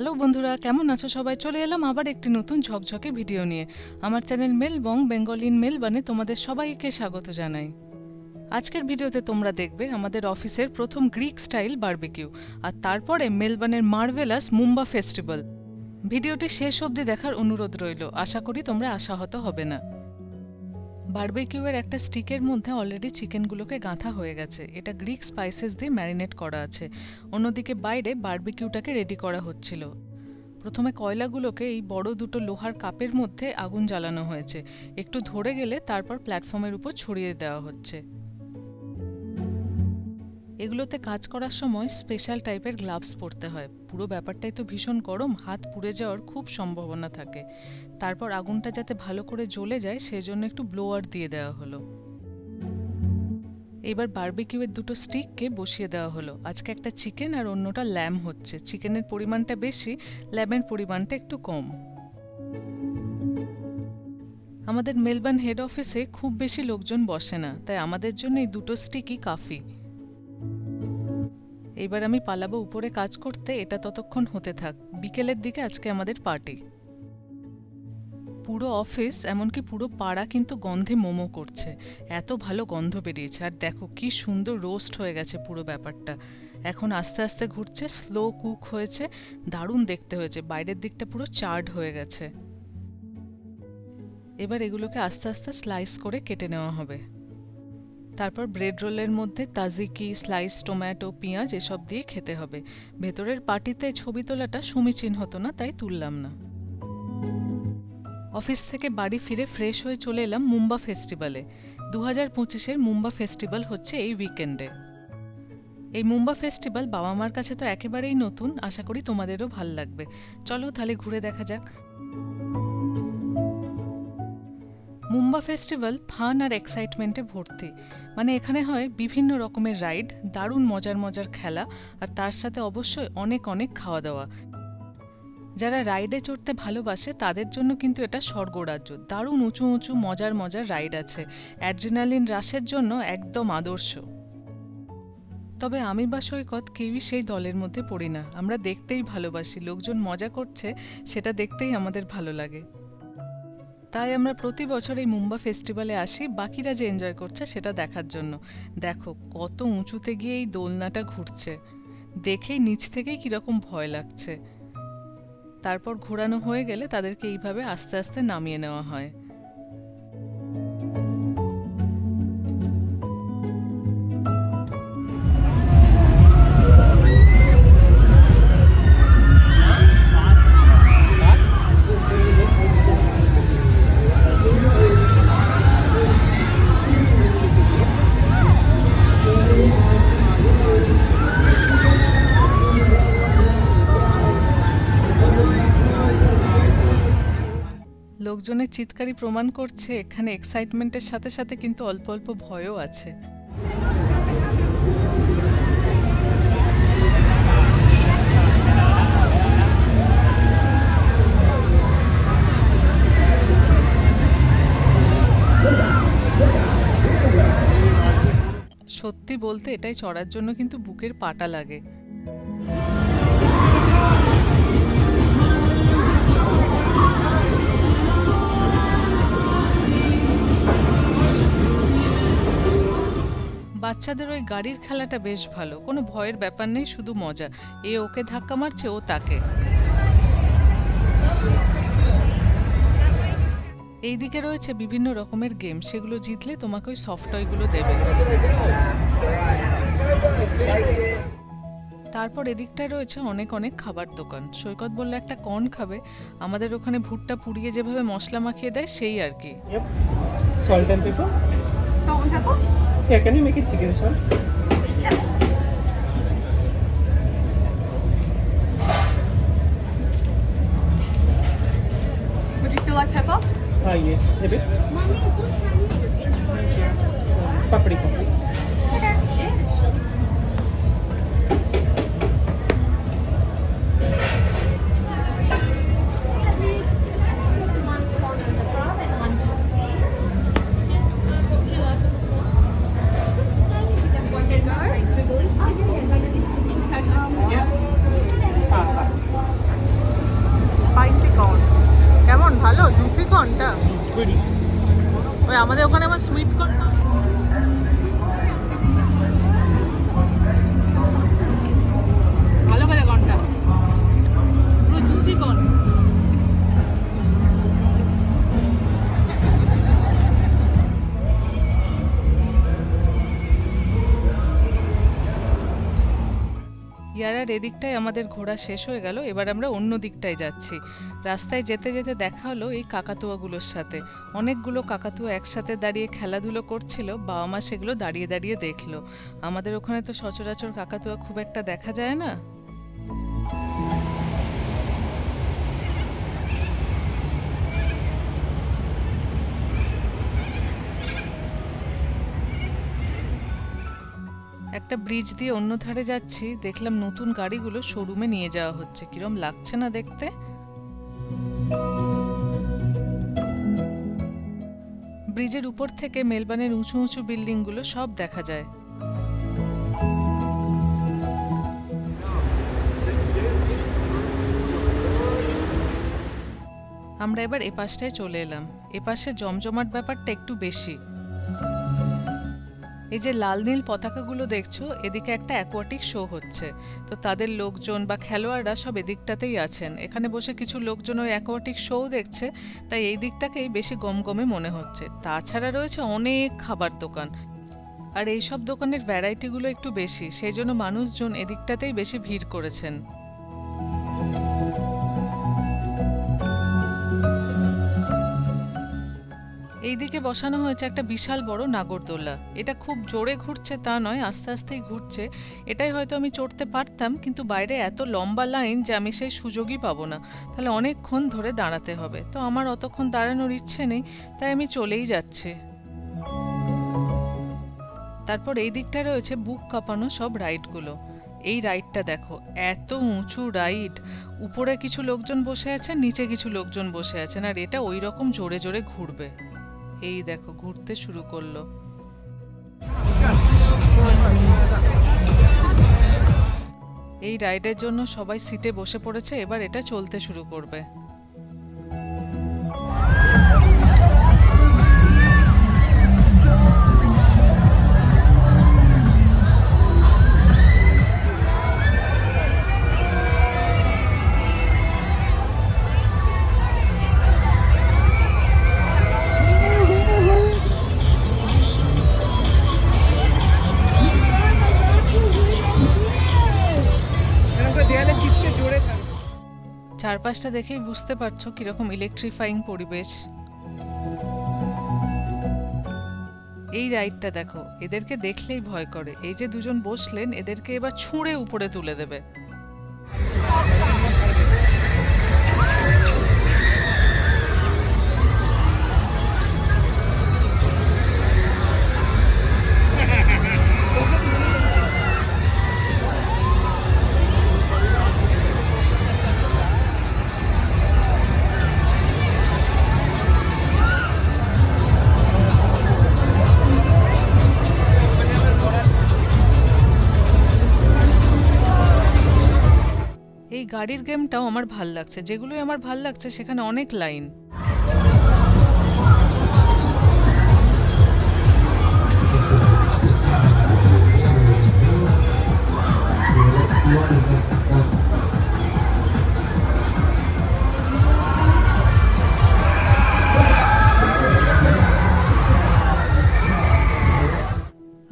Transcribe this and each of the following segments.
Hello বন্ধুরা, কেমন আছো সবাই? চলে এলাম আবার একটি নতুন ঝকঝকে ভিডিও নিয়ে। আমার চ্যানেল মেলবং বেঙ্গলিন মেলবানে তোমাদের সবাইকে স্বাগত জানাই। আজকের ভিডিওতে তোমরা দেখবে আমাদের অফিসের প্রথম গ্রিক স্টাইল বার্বিকিউ, আর তারপরে মেলবানের মার্ভেলাস মুম্বা ফেস্টিভ্যাল। ভিডিওটি শেষ অবধি দেখার অনুরোধ রইল, আশা করি তোমরা আশাহত হবে না। বারবিকিউয়ের একটা স্টিকের মধ্যে অলরেডি চিকেনগুলোকে গাঁথা হয়ে গেছে। এটা গ্রিক স্পাইসেস দিয়ে ম্যারিনেট করা আছে। অন্যদিকে বাইরে বারবিকিউটাকে রেডি করা হচ্ছিল। প্রথমে কয়লাগুলোকে এই বড় দুটো লোহার কাপের মধ্যে আগুন জ্বালানো হয়েছে। একটু ধরে গেলে তারপর প্ল্যাটফর্মের উপর ছড়িয়ে দেওয়া হচ্ছে। এগুলোতে কাজ করার সময় স্পেশাল টাইপের গ্লাভস পরতে হয়। পুরো ব্যাপারটাই তো ভীষণ গরম, হাত পুড়ে যাওয়ার খুব সম্ভাবনা থাকে। তারপর আগুনটা যাতে ভালো করে জ্বলে যায়, সেজন্য একটু ব্লোয়ার দিয়ে দেওয়া হলো। এবার বারবিকিউয়ের দুটো স্টিককে বসিয়ে দেওয়া হলো। আজকে একটা চিকেন আর অন্যটা ল্যাম হচ্ছে। চিকেনের পরিমাণটা বেশি ল্যামের পরিমাণটা একটু কম। আমাদের মেলবার্ন হেড অফিসে খুব বেশি লোকজন বসে না, তাই আমাদের জন্য এই দুটো স্টিকই কাফি। এবার আমি পালাবো উপরে কাজ করতে, এটা ততক্ষণ হতে থাক। বিকেলের দিকে আজকে আমাদের পার্টি। পুরো অফিস, এমনকি পুরো পাড়া কিন্তু গন্ধে মোমো করছে। এত ভালো গন্ধ বেরিয়েছে, আর দেখো কি সুন্দর রোস্ট হয়ে গেছে পুরো ব্যাপারটা। এখন আস্তে আস্তে ঘুরছে, স্লো কুক হয়েছে, দারুণ দেখতে হয়েছে, বাইরের দিকটা পুরো চার্ড হয়ে গেছে। এবার এগুলোকে আস্তে আস্তে স্লাইস করে কেটে নেওয়া হবে। তারপর ব্রেড রোলের মধ্যে তাজিকি স্লাইস টোম্যাটো পেঁয়াজ এসব দিয়ে খেতে হবে। ভেতরের পার্টিতে ছবি তোলাটা সমীচীন হতো না, তাই তুললাম না। অফিস থেকে বাড়ি ফিরে ফ্রেশ হয়ে চলে এলাম মুম্বা ফেস্টিভ্যালে দু হাজার পঁচিশের মুম্বা ফেস্টিভ্যাল হচ্ছে এই উইকেন্ডে এই মুম্বা ফেস্টিভ্যাল বাবা মার কাছে তো একেবারেই নতুন, আশা করি তোমাদেরও ভালো লাগবে। চলো তাহলে ঘুরে দেখা যাক। মুম্বা ফেস্টিভ্যাল ফান আর এক্সাইটমেন্টে ভর্তি। মানে এখানে হয় বিভিন্ন রকমের রাইড, দারুণ মজার মজার খেলা আর তার সাথে অবশ্যই অনেক অনেক খাওয়া দাওয়া যারা রাইডে চড়তে ভালোবাসে তাদের জন্য কিন্তু এটা স্বর্গরাজ্য। দারুণ উঁচু উঁচু মজার মজার রাইড আছে। অ্যাড্রিনালিন রাশের জন্য একদম আদর্শ। তবে আমি বা সৈকত কেউই সেই দলের মধ্যে পড়ি না। আমরা দেখতেই ভালোবাসি। লোকজন মজা করছে, সেটা দেখতেই আমাদের ভালো লাগে। তাই আমরা প্রতি বছর এই মুম্বা ফেস্টিভ্যালে আসি, বাকিরা যে এনজয় করছে সেটা দেখার জন্য। দেখো, কত উঁচুতে গিয়ে এই দোলনাটা ঘুরছে। দেখেই নিচ থেকেই কীরকম ভয় লাগছে। তারপর ঘোরানো হয়ে গেলে তাদেরকে এইভাবে আস্তে আস্তে নামিয়ে নেওয়া হয়। লোকজনের চিৎকারই প্রমাণ করছে, এখানে এক্সাইটমেন্টের সাথে সাথে কিন্তু অল্প অল্প ভয়ও আছে। সত্যি বলতে এটাই চড়ার জন্য কিন্তু বুকের পাটা লাগে। বাচ্চাদের ওই গাড়ির খেলাটা বেশ ভালো। কোনো ভয়ের ব্যাপার নেই শুধু মজা। এ ওকে ধাক্কা মারছে ও তাকে। এইদিকে রয়েছে বিভিন্ন রকমের গেম। সেগুলো জিতলে তোমাকে ওই সফট টয়গুলো দেবে। তারপর এদিকটায় রয়েছে অনেক অনেক খাবার দোকান। সৈকত বললে একটা কর্ন খাবে। আমাদের ওখানে ভুট্টা পুড়িয়ে যেভাবে মশলা মাখিয়ে দেয় সেই আর কি। Yep. Salt and pepper. Salt and pepper? Yeah, can you make it chicken salt? Would you still like pepper? Ah, yes, a bit. Paprika, please. আমাদের ওখানে আমার সুইট কর্ন ইয়ারার এদিকটায় আমাদের ঘোরা শেষ হয়ে গেল, এবার আমরা অন্য দিকটায় যাচ্ছি। রাস্তায় যেতে যেতে দেখা হলো এই কাকাতুয়াগুলোর সাথে। অনেকগুলো কাকাতুয়া একসাথে দাঁড়িয়ে খেলাধুলো করছিল বাবা মা সেগুলো দাঁড়িয়ে দাঁড়িয়ে দেখল। আমাদের ওখানে তো সচরাচর কাকাতুয়া খুব একটা দেখা যায় না। একটা ব্রিজ দিয়ে অন্য ধারে যাচ্ছি, দেখলাম নতুন গাড়িগুলো শোরুমে নিয়ে যাওয়া হচ্ছে। কিরম লাগছে না দেখতে? ব্রিজের উপর থেকে মেলবানের উঁচু উঁচু বিল্ডিংগুলো সব দেখা যায়। আমরা এবার এপাশটায় চলে এলাম। এপাশে জমজমাট ব্যাপারটা একটু বেশি। এই যে লাল নীল পতাকাগুলো দেখছ, এদিকে একটা অ্যাকোয়াটিক শো হচ্ছে। তো তাদের লোকজন বা খেলোয়াড়রা সব এদিকটাতেই আছেন। এখানে বসে কিছু লোকজন ওই অ্যাকোয়াটিক শোও দেখছে, তাই এই দিকটাকেই বেশি গমগমে মনে হচ্ছে। তাছাড়া রয়েছে অনেক খাবার দোকান। আর এই সব দোকানের ভ্যারাইটিগুলো একটু বেশি, সেই জন্য মানুষজন এদিকটাতেই বেশি ভিড় করেছেন। এইদিকে বসানো হয়েছে একটা বিশাল বড় নাগরদোলা। এটা খুব জোরে ঘুরছে তা নয়, আস্তে আস্তেই ঘুরছে। এটাই হয়তো আমি চড়তে পারতাম, কিন্তু বাইরে এত লম্বা লাইন যে আমি সেই সুযোগই পাবো না। তাহলে অনেকক্ষণ ধরে দাঁড়াতে হবে। তো আমার অতক্ষণ দাঁড়ানোর ইচ্ছে নেই, তাই আমি চলেই যাচ্ছি। তারপর এই দিকটা রয়েছে বুক কাঁপানো সব রাইডগুলো। এই রাইডটা দেখো, এত উঁচু রাইড। উপরে কিছু লোকজন বসে আছেন, নিচে কিছু লোকজন বসে আছেন, আর এটা ওই রকম জোরে জোরে ঘুরবে। এই দেখো, ঘুরতে শুরু করল। এই রাইডের জন্য সবাই সিটে বসে পড়েছে, এবার এটা চলতে শুরু করবে। চারপাশটা দেখেই বুঝতে পারছ কীরকম ইলেকট্রিফাইং পরিবেশ। এই রাইডটা দেখো, এদেরকে দেখলেই ভয় করে। এই যে দুজন বসলেন, এদেরকে এবার ছুঁড়ে উপরে তুলে দেবে। গাড়ির গেমটাও আমার ভালো লাগছে, যেগুলোই আমার ভালো লাগছে সেখানে অনেক লাইন।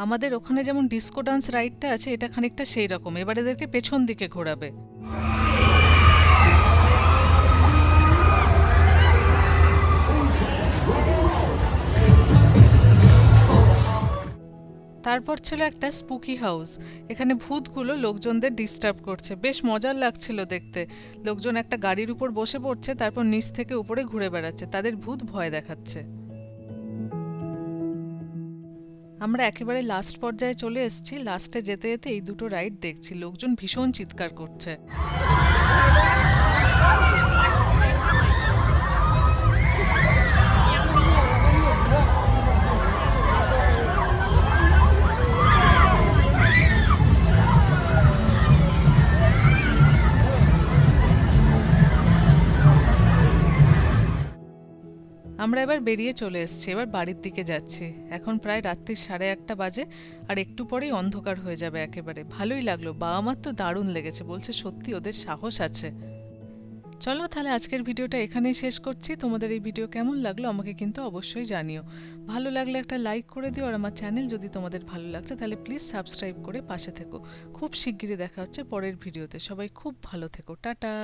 আমাদের ওখানে যেমন ডিস্কো ডান্স রাইডটা আছে, এটা খানিকটা সেই রকম। এবার এদেরকে পেছন দিকে ঘোরাবে। তারপর ছিল একটা স্পুকি হাউস এখানে ভূতগুলো লোকজনদের ডিস্টার্ব করছে। বেশ মজার লাগছিল দেখতে। লোকজন একটা গাড়ির উপর বসে পড়ছে, তারপর নিচ থেকে উপরে ঘুরে বেড়াচ্ছে। তাদের ভূত ভয় দেখাচ্ছে। আমরা একেবারে লাস্ট পর্যায়ে চলে এসেছি। লাস্টে যেতে যেতে এই দুটো রাইড দেখছি। লোকজন ভীষণ চিৎকার করছে। আমরা এবার বেরিয়ে চলে এসেছি, এবার বাড়ির দিকে যাচ্ছি। এখন প্রায় রাত্রি সাড়ে আটটা বাজে, আর একটু পরেই অন্ধকার হয়ে যাবে একেবারে। ভালোই লাগল, বাবা মার তো দারুণ লেগেছে, বলছে সত্যি ওদের সাহস আছে। চলো তাহলে আজকের ভিডিওটা এখানেই শেষ করছি। তোমাদের এই ভিডিও কেমন লাগল আমাকে কিন্তু অবশ্যই জানিও। ভালো লাগলে একটা লাইক করে দিও, আর আমার চ্যানেল যদি তোমাদের ভালো লাগছে তাহলে প্লিজ সাবস্ক্রাইব করে পাশে থেকো। খুব শিগগিরই দেখা হচ্ছে পরের ভিডিওতে। সবাই খুব ভালো থেকো। টাটা!